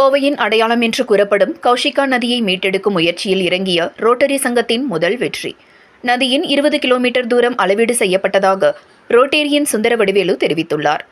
கோவையின் அடையாளம் என்று கூறப்படும் கௌஷிகா நதியை மீட்டெடுக்கும் முயற்சியில் இறங்கிய ரோட்டரி சங்கத்தின் முதல் வெற்றி. நதியின் இருபது கிலோமீட்டர் தூரம் அளவீடு செய்யப்பட்டதாக ரோட்டேரியன் சுந்தர வடிவேலு தெரிவித்துள்ளார்.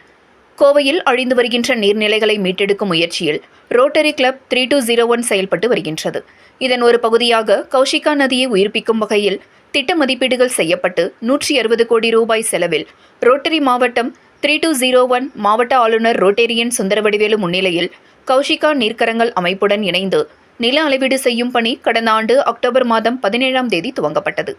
கோவையில் அழிந்து வருகின்ற நீர்நிலைகளை மீட்டெடுக்கும் முயற்சியில் Rotary Club three two zero one செயல்பட்டு வருகின்றது. இதன் ஒரு பகுதியாக கௌஷிகா நதியை உயிர்ப்பிக்கும் வகையில் திட்ட மதிப்பீடுகள் செய்யப்பட்டு நூற்றி அறுபது கோடி ரூபாய் செலவில் ரோட்டரி மாவட்டம் த்ரீ டூ ஜீரோ ஒன் மாவட்ட ஆளுநர் ரோட்டேரியன் சுந்தரவடிவேலு முன்னிலையில் கௌஷிகா நீர்க்கரங்கள் அமைப்புடன் இணைந்து நில அளவீடு செய்யும் பணி கடந்த ஆண்டு அக்டோபர் மாதம் பதினேழாம் தேதி துவங்கப்பட்டது.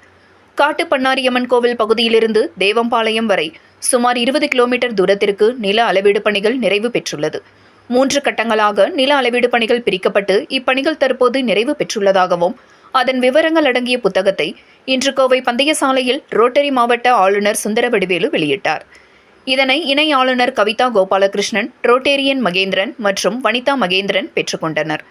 காட்டு பண்ணாரியம்மன் கோவில் பகுதியிலிருந்து தேவம்பாளையம் வரை சுமார் இருபது கிலோமீட்டர் தூரத்திற்கு நில அளவீடு பணிகள் நிறைவு பெற்றுள்ளது. மூன்று கட்டங்களாக நில அளவீடு பணிகள் பிரிக்கப்பட்டு இப்பணிகள் தற்போது நிறைவு பெற்றுள்ளதாகவும் அதன் விவரங்கள் அடங்கிய புத்தகத்தை இன்று கோவை பந்தய சாலையில் ரோட்டரி மாவட்ட ஆளுநர் சுந்தரவடிவேலு வெளியிட்டார். இதனை இணை ஆளுநர் கவிதா கோபாலகிருஷ்ணன் ரோட்டேரியன் மகேந்திரன் மற்றும் வனிதா மகேந்திரன் பெற்றுக்கொண்டனர்.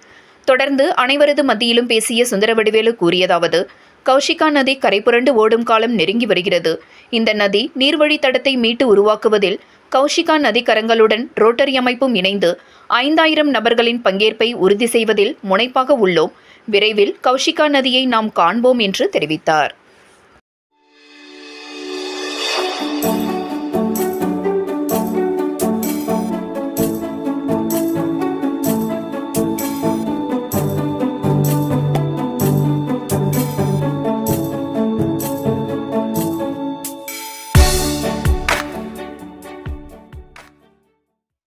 தொடர்ந்து அனைவரது மத்தியிலும் பேசிய சுந்தரவடிவேலு கூறியதாவது கௌஷிகா நதி கரைபுரண்டு ஓடும் காலம் நெருங்கி வருகிறது. இந்த நதி நீர்வழி தடத்தை மீட்டு உருவாக்குவதில் கௌஷிகா நதிக்கரங்களுடன் ரோட்டரி அமைப்பும் இணைந்து ஐந்தாயிரம் நபர்களின் பங்கேற்பை உறுதி செய்வதில் முனைப்பாக உள்ளோம். விரைவில் கௌஷிகா நதியை நாம் காண்போம் என்று தெரிவித்தார்.